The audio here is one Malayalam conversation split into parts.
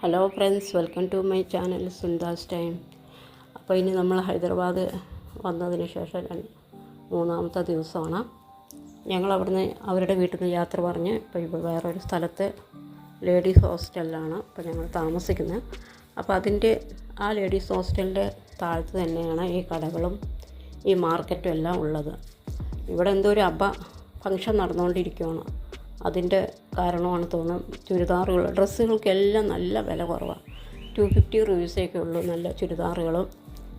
Hello friends welcome to my channel Sundas time അപ്പോൾ ഇനി നമ്മൾ ഹൈദരാബാദ് വന്നതിന് ശേഷം മൂന്നാമത്തെ ദിവസമാണ്. ഞങ്ങൾ അവിടുന്ന് അവരുടെ വീട്ടിൽ നിന്ന് യാത്ര പറഞ്ഞ് ഇപ്പോൾ ഇപ്പോൾ വേറൊരു സ്ഥലത്ത് ലേഡീസ് ഹോസ്റ്റലിലാണ് ഇപ്പോൾ ഞങ്ങൾ താമസിക്കുന്നത് അപ്പോൾ അതിന്റെ ആ ലേഡീസ് ഹോസ്റ്റലിന്റെ താഴത്ത് തന്നെയാണ് ഈ കടകളും ഈ മാർക്കറ്റും എല്ലാം ഉള്ളത്. ഇവിടെ എന്തോ ഒരു അബ ഫങ്ഷൻ നടന്നുകൊണ്ടിരിക്കുകയാണ് അതിന്റെ കാരണമാണ് തോന്നുന്നത്. ചുരിദാറുകൾ ഡ്രസ്സുകൾക്കെല്ലാം നല്ല വില കുറവാണ്. ടു ഫിഫ്റ്റി റുപ്പീസൊക്കെ ഉള്ളൂ നല്ല ചുരിദാറുകളും.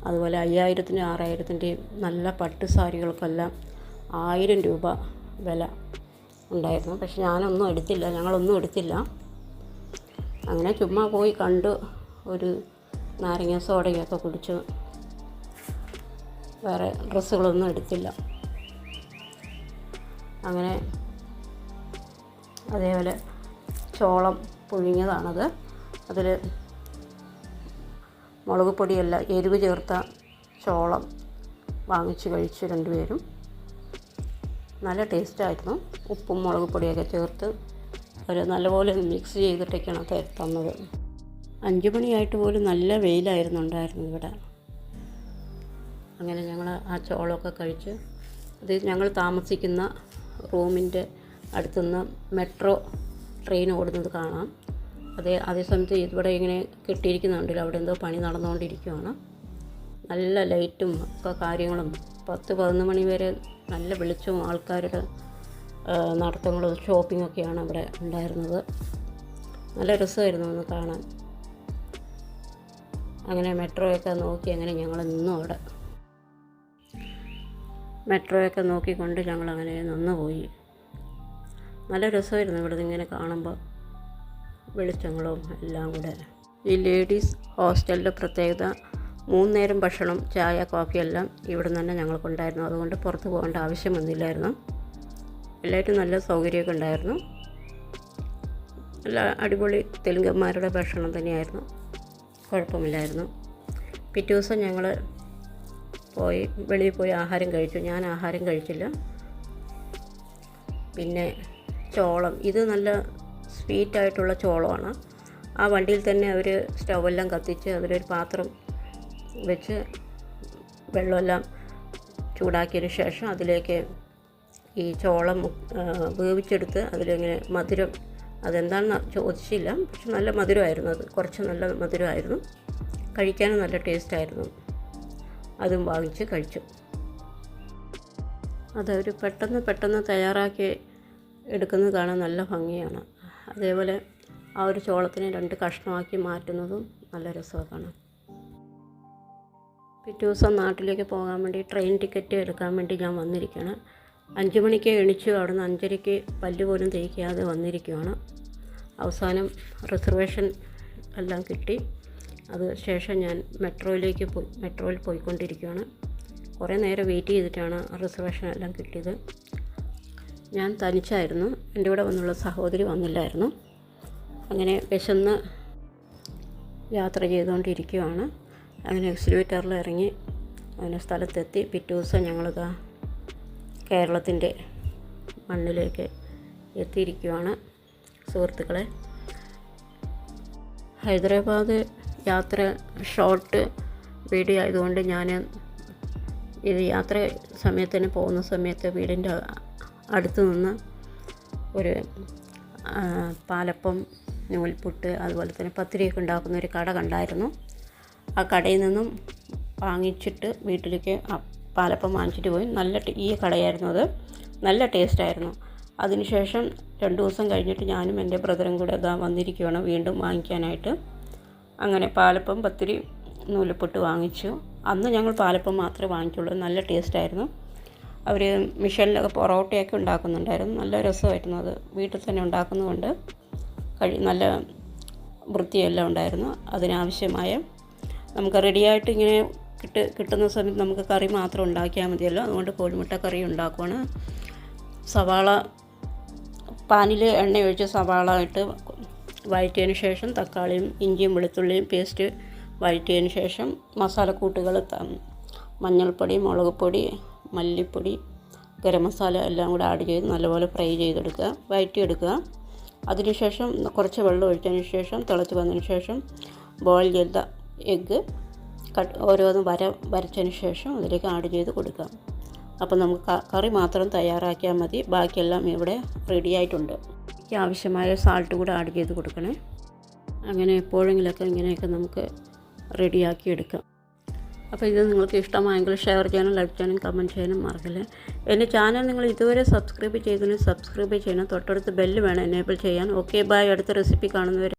അതുപോലെ അയ്യായിരത്തിന്റെ ആറായിരത്തിന്റെയും നല്ല പട്ട് സാരികൾക്കെല്ലാം ആയിരം രൂപ വില ഉണ്ടായിരുന്നു. പക്ഷെ ഞാനൊന്നും എടുത്തില്ല. ഞങ്ങളൊന്നും എടുത്തില്ല. അങ്ങനെ ചുമ്മാ പോയി കണ്ട് ഒരു നാരങ്ങ സോഡയൊക്കെ കുടിച്ചു വേറെ ഡ്രസ്സുകളൊന്നും എടുത്തില്ല. അങ്ങനെ അതേപോലെ ചോളം പുഴുങ്ങിയതാണത്. അതിൽ മുളക് പൊടിയല്ല എരിവ് ചേർത്ത ചോളം വാങ്ങിച്ച് കഴിച്ചു രണ്ടുപേരും. നല്ല ടേസ്റ്റായിരുന്നു. ഉപ്പും മുളക് പൊടിയൊക്കെ ചേർത്ത് അവർ നല്ലപോലെ മിക്സ് ചെയ്തിട്ടൊക്കെയാണ് തന്നത്. അഞ്ച് മണിയായിട്ട് പോലും നല്ല വെയിലായിരുന്നു ഉണ്ടായിരുന്നു ഇവിടെ. അങ്ങനെ ഞങ്ങൾ ആ ചോളമൊക്കെ കഴിച്ച് അത് ഞങ്ങൾ താമസിക്കുന്ന റൂമിന്റെ അടുത്തുനിന്ന് മെട്രോ ട്രെയിൻ ഓടുന്നത് കാണാം. അതേ അതേസമയത്ത് ഇവിടെ ഇങ്ങനെ കെട്ടിയിരിക്കുന്നുണ്ടല്ലോ. അവിടെ എന്തോ പണി നടന്നുകൊണ്ടിരിക്കുകയാണ് നല്ല ലൈറ്റും ഒക്കെ കാര്യങ്ങളും. പത്ത് പതിനൊന്ന് മണി വരെ നല്ല വെളിച്ചവും ആൾക്കാരുടെ നടത്തങ്ങളും ഷോപ്പിംഗ് ഒക്കെയാണ് അവിടെ ഉണ്ടായിരുന്നത്. നല്ല രസമായിരുന്നു ഒന്ന് കാണാൻ. അങ്ങനെ മെട്രോയൊക്കെ നോക്കി അങ്ങനെ ഞങ്ങൾ നിന്നു അവിടെ. മെട്രോയൊക്കെ നോക്കിക്കൊണ്ട് ഞങ്ങൾ അങ്ങനെ നിന്ന് പോയി നല്ല രസമായിരുന്നു ഇവിടെ ഇങ്ങനെ കാണുമ്പോൾ വെളിച്ചങ്ങളും എല്ലാം കൂടെ. ഈ ലേഡീസ് ഹോസ്റ്റലിന്റെ പ്രത്യേകത മൂന്ന് നേരം ഭക്ഷണം ചായ കോഫി എല്ലാം ഇവിടെ തന്നെ ഞങ്ങൾക്കുണ്ടായിരുന്നു അതുകൊണ്ട് പുറത്ത് പോകേണ്ട ആവശ്യം വന്നില്ലായിരുന്നു. എല്ലാവരും നല്ല സൗകര്യമൊക്കെ ഉണ്ടായിരുന്നു. നല്ല അടിപൊളി തെലുങ്കന്മാരുടെ ഭക്ഷണം തന്നെയായിരുന്നു. കുഴപ്പമില്ലായിരുന്നു. പിറ്റേ ദിവസം ഞങ്ങൾ പോയി വെളിയിൽ പോയി ആഹാരം കഴിച്ചു. ഞാൻ ആഹാരം കഴിച്ചില്ല. പിന്നെ ചോളം. ഇത് നല്ല സ്വീറ്റായിട്ടുള്ള ചോളമാണ്. ആ വണ്ടിയിൽ തന്നെ അവർ സ്റ്റൗവെല്ലാം കത്തിച്ച് അതിലൊരു പാത്രം വെച്ച് വെള്ളമെല്ലാം ചൂടാക്കിയതിന് ശേഷം അതിലേക്ക് ഈ ചോളം വേവിച്ചെടുത്ത് അതിലിങ്ങനെ മധുരം അതെന്താണെന്ന് ചോദിച്ചില്ല. പക്ഷെ നല്ല മധുരമായിരുന്നു അത്. കുറച്ച് നല്ല മധുരമായിരുന്നു. കഴിക്കാനും നല്ല ടേസ്റ്റായിരുന്നു. അതും വാങ്ങിച്ച് കഴിച്ചു. അതൊരു പെട്ടെന്ന് പെട്ടെന്ന് തയ്യാറാക്കി എടുക്കുന്നത് കാണാൻ നല്ല ഭംഗിയാണ്. അതേപോലെ ആ ഒരു ചോളത്തിനെ രണ്ട് കഷ്ണമാക്കി മാറ്റുന്നതും നല്ല രസമാണ്. പിറ്റേ ദിവസം നാട്ടിലേക്ക് പോകാൻ വേണ്ടി ട്രെയിൻ ടിക്കറ്റ് എടുക്കാൻ വേണ്ടി ഞാൻ വന്നിരിക്കുകയാണ്. അഞ്ച് മണിക്ക് എണിച്ചു അവിടുന്ന് അഞ്ചരയ്ക്ക് പല്ല് പോലും തേക്കാതെ വന്നിരിക്കുകയാണ്. അവസാനം റിസർവേഷൻ എല്ലാം കിട്ടി. അത് ശേഷം ഞാൻ മെട്രോയിലേക്ക് പോയി മെട്രോയിൽ പോയിക്കൊണ്ടിരിക്കുകയാണ്. കുറേ നേരം വെയിറ്റ് ചെയ്തിട്ടാണ് റിസർവേഷൻ എല്ലാം കിട്ടിയത്. ഞാൻ തനിച്ചായിരുന്നു. എന്റെ കൂടെ വന്നുള്ള സഹോദരി വന്നില്ലായിരുന്നു. അങ്ങനെ വിശന്ന് യാത്ര ചെയ്തുകൊണ്ടിരിക്കുകയാണ് അങ്ങനെ എക്സിലേറ്ററിൽ ഇറങ്ങി അങ്ങനെ സ്ഥലത്തെത്തി. പിറ്റേ ദിവസം ഞങ്ങളിതാ കേരളത്തിന്റെ മണ്ണിലേക്ക് എത്തിയിരിക്കുവാണ് സുഹൃത്തുക്കളെ. ഹൈദരാബാദ് യാത്ര ഷോർട്ട് വീഡിയോ ആയതുകൊണ്ട് ഞാൻ ഇത് യാത്ര സമയത്തിന് പോകുന്ന സമയത്ത് വീടിന്റെ അടുത്ത് നിന്ന് ഒരു പാലപ്പം നൂൽപുട്ട് അതുപോലെ തന്നെ പത്തിരിയൊക്കെ ഉണ്ടാക്കുന്ന ഒരു കട കണ്ടായിരുന്നു. ആ കടയിൽ നിന്നും വാങ്ങിച്ചിട്ട് വീട്ടിലേക്ക് പാലപ്പം വാങ്ങിച്ചിട്ട് പോയി. നല്ല ഈ കടയായിരുന്നു അത്. നല്ല ടേസ്റ്റായിരുന്നു. അതിനുശേഷം രണ്ട് ദിവസം കഴിഞ്ഞിട്ട് ഞാനും എന്റെ ബ്രദറും കൂടെ ഇതാ വന്നിരിക്കുകയാണ് വീണ്ടും വാങ്ങിക്കാനായിട്ട്. അങ്ങനെ പാലപ്പം പത്തിരി നൂലപ്പൊട്ട് വാങ്ങിച്ചു. അന്ന് ഞങ്ങൾ പാലപ്പം മാത്രമേ വാങ്ങിച്ചുള്ളൂ നല്ല ടേസ്റ്റായിരുന്നു. അവർ മിഷനിലൊക്കെ പൊറോട്ടയൊക്കെ ഉണ്ടാക്കുന്നുണ്ടായിരുന്നു. നല്ല രസമായിരുന്നു അത്. വീട്ടിൽ തന്നെ ഉണ്ടാക്കുന്നതുകൊണ്ട് കഴി നല്ല വൃത്തിയെല്ലാം ഉണ്ടായിരുന്നു. അതിനാവശ്യമായ നമുക്ക് റെഡിയായിട്ട് ഇങ്ങനെ കിട്ട് കിട്ടുന്ന സമയത്ത് നമുക്ക് കറി മാത്രം ഉണ്ടാക്കിയാൽ മതിയല്ലോ. അതുകൊണ്ട് കോഴിമുട്ട കറി ഉണ്ടാക്കുവാണ്. സവാള പാനിൽ എണ്ണ ഒഴിച്ച് സവാള ഇട്ട് വഴറ്റിയതിന് ശേഷം തക്കാളിയും ഇഞ്ചിയും വെളുത്തുള്ളിയും പേസ്റ്റ് വഴറ്റിയതിന് ശേഷം മസാലക്കൂട്ടുകൾ മഞ്ഞൾപ്പൊടി മുളക് പൊടി മല്ലിപ്പൊടി ഗരം മസാല എല്ലാം കൂടെ ആഡ് ചെയ്ത് നല്ലപോലെ ഫ്രൈ ചെയ്തെടുക്കുക. വഴറ്റിയെടുക്കുക അതിനുശേഷം കുറച്ച് വെള്ളം ഒഴിച്ചതിന് ശേഷം തിളച്ച് വന്നതിന് ശേഷം ബോയിൽ ചെയ്ത എഗ്ഗ് കട്ട് ഓരോന്നും വര വരച്ചതിന് ശേഷം അതിലേക്ക് ആഡ് ചെയ്ത് കൊടുക്കാം അപ്പോൾ നമുക്ക് കറി മാത്രം തയ്യാറാക്കിയാൽ മതി. ബാക്കിയെല്ലാം ഇവിടെ റെഡി ആയിട്ടുണ്ട്. എനിക്ക് ആവശ്യമായ സാൾട്ട് കൂടെ ആഡ് ചെയ്ത് കൊടുക്കണേ. അങ്ങനെ എപ്പോഴെങ്കിലൊക്കെ ഇങ്ങനെയൊക്കെ നമുക്ക് റെഡിയാക്കി എടുക്കാം. അപ്പോൾ ഇത് നിങ്ങൾക്ക് ഇഷ്ടമായെങ്കിൽ ഷെയർ ചെയ്യാനും ലൈക്ക് ചെയ്യാനും കമന്റ് ചെയ്യാനും മറക്കില്ല. എന്റെ ചാനൽ നിങ്ങൾ ഇതുവരെ സബ്സ്ക്രൈബ് ചെയ്തതിന് സബ്സ്ക്രൈബ് ചെയ്യണം. തൊട്ടടുത്ത് ബെല്ല് വേണം എനേബിൾ ചെയ്യാൻ. Okay bye. അടുത്ത റെസിപ്പി കാണുന്നവരെ